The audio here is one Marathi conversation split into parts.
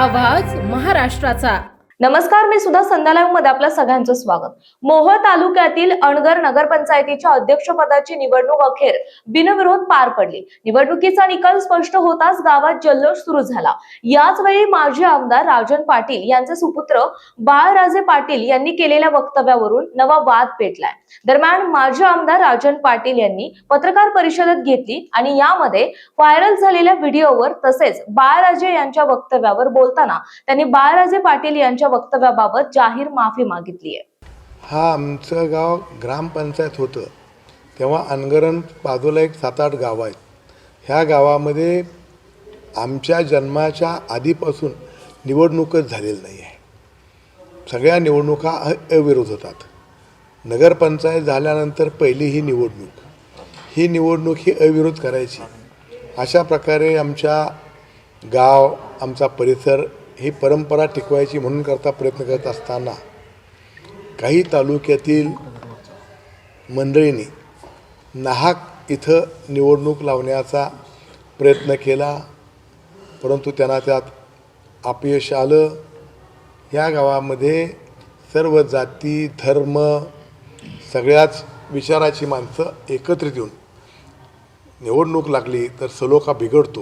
आवाज महाराष्ट्राचा. नमस्कार मी सुद्धा संध्यालाईव्हमध्ये आपलं सगळ्यांचं स्वागत. मोहोळ तालुक्यातील अणगर नगरपंचायतीच्या अध्यक्षपदाची निवडणूक अखेर बिनविरोध पार पडली. निवडणुकीचा निकाल स्पष्ट होताच गावात जल्लोष सुरू झाला. याच वेळी माजी आमदार राजन पाटील यांचे सुपुत्र बाळराजे पाटील यांनी केलेल्या वक्तव्यावरून नवा वाद पेटलाय. दरम्यान माजी आमदार राजन पाटील यांनी पत्रकार परिषदेत घेतली आणि यामध्ये व्हायरल झालेल्या व्हिडिओवर तसेच बाळराजे यांच्या वक्तव्यावर बोलताना त्यांनी बाळराजे पाटील यांच्या वक्तव्याबाबत जाहीर माफी मागितली आहे हा आमचं गाव ग्रामपंचायत होतं. तेव्हा अनगरण बाजूला एक सात आठ गावं आहेत. ह्या गावामध्ये आमच्या जन्माच्या आधीपासून निवडणूकच झालेली नाही आहे सगळ्या निवडणुका अ- अविरोध होतात. नगरपंचायत झाल्यानंतर पहिली ही निवडणूक. ही निवडणूक ही अविरोध करायची. अशा प्रकारे आमच्या गाव आमचा परिसर ही परंपरा टिकवायची म्हणून करता प्रयत्न करत असताना काही तालुक्यातील मंडळींनी नाहक इथं निवडणूक लावण्याचा प्रयत्न केला परंतु त्यांना त्यात अपयश आलं. या गावामध्ये सर्व जाती धर्म सगळ्याच विचाराची माणसं एकत्रित येऊन निवडणूक लागली तर सलोखा बिघडतो.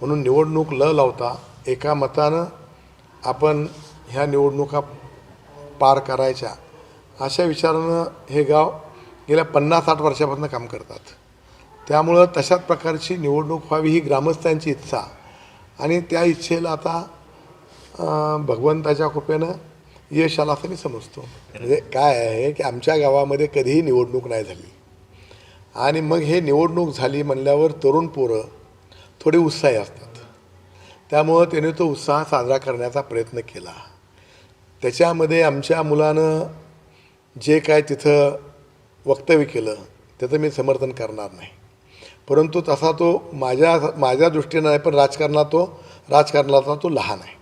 म्हणून निवडणूक ल लावता एका मतानं आपण ह्या निवडणुका पार करायच्या अशा विचारानं हे गाव गेल्या पन्नास साठ वर्षापासून काम करतात. त्यामुळं तशाच प्रकारची निवडणूक व्हावी ही ग्रामस्थांची इच्छा. आणि त्या इच्छेला आता भगवंताच्या कृपेनं यश आला असं मी समजतो. म्हणजे काय आहे की आमच्या गावामध्ये कधीही निवडणूक नाही झाली. आणि मग हे निवडणूक झाली म्हणल्यावर तरुण पोरं थोडे उत्साही असतात. त्यामुळं त्याने तो उत्साह साजरा करण्याचा प्रयत्न केला. त्याच्यामध्ये आमच्या मुलानं जे काय तिथं वक्तव्य केलं त्याचं मी समर्थन करणार नाही. परंतु तसा तो माझ्या माझ्या दृष्टीनं नाही पण राजकारणात तो राजकारणाचा तो लहान आहे.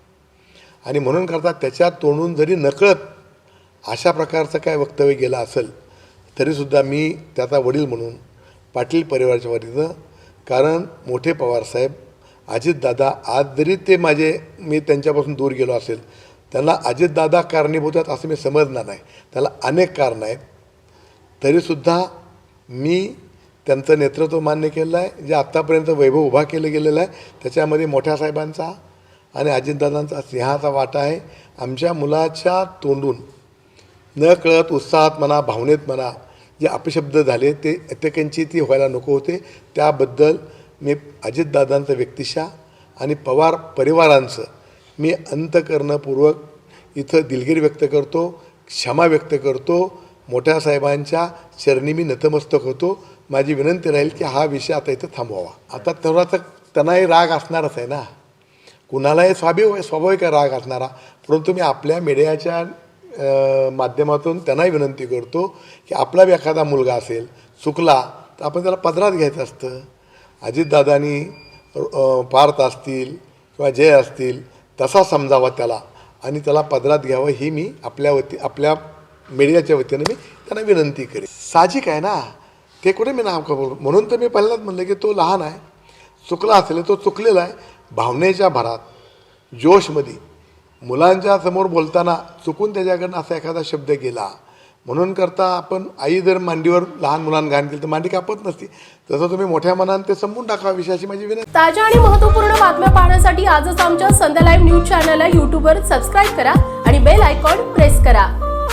आणि म्हणून करता त्याच्या तोंडून जरी नकळत अशा प्रकारचं काय वक्तव्य गेलं असेल तरीसुद्धा मी त्याचा वडील म्हणून पाटील परिवाराच्या वतीनं कारण मोठे पवारसाहेब अजितदादा आज जरी ते माझे मी त्यांच्यापासून दूर गेलो असेल त्यांना अजितदादा कारणीभूत आहेत असं मी समजणार नाही. त्याला अनेक कारणं आहेत. तरीसुद्धा मी त्यांचं नेतृत्व मान्य केलेलं आहे. जे आत्तापर्यंत वैभव उभा केलं गेलेलं आहे त्याच्यामध्ये मोठ्या साहेबांचा आणि अजितदादांचा सिंहाचा वाटा आहे. आमच्या मुलाच्या तोंडून न कळत उत्साहात म्हणा भावनेत म्हणा जे अपशब्द झाले ते अत्यकांची ती व्हायला नको होते. त्याबद्दल मी अजितदादांचं व्यक्तिशा आणि पवार परिवारांचं मी अंतकरणपूर्वक इथं दिलगिरी व्यक्त करतो क्षमा व्यक्त करतो मोठ्या साहेबांच्या चरणी मी नतमस्तक होतो. माझी विनंती राहील की हा विषय आता इथं थांबवावा. आता थोडासा त्यांनाही राग असणारच आहे ना. कुणालाही स्वाभाविक स्वाभाविक आहे राग असणारा. परंतु मी आपल्या मीडियाच्या माध्यमातून त्यांनाही विनंती करतो की आपला बी एखादा मुलगा असेल चुकला तर आपण त्याला पदरात घ्यायचं असतं. अजितदादांनी पार्थ असतील किंवा जय असतील तसा समजावा त्याला. आणि त्याला पदरात घ्यावं ही मी आपल्या वती आपल्या मीडियाच्या वतीनं मी त्यांना विनंती करेन. साहजिक आहे ना? ते कुठे मी नाव करू? म्हणून तर मी पहिल्यांदाच म्हणलं की तो लहान आहे. चुकला असेल तो चुकलेला आहे. भावनेच्या भरात जोशमध्ये मुलांच्या समोर बोलताना चुकून त्याच्याकडनं असा एखादा शब्द गेला. म्हणून करता आपण आई जर मांडीवर लहान मुलांना घाण केली तर मांडी कापत नसती. तसं तुम्ही मोठ्या मनाने ते संपून टाकावा विषयाची माझी विनंती. ताज्या आणि महत्त्वपूर्ण बातम्या पाहण्यासाठी आजच आमच्या संध्या लाईव्ह न्यूज चॅनलला यूट्यूबवर सबस्क्राईब करा आणि बेल आयकॉन प्रेस करा.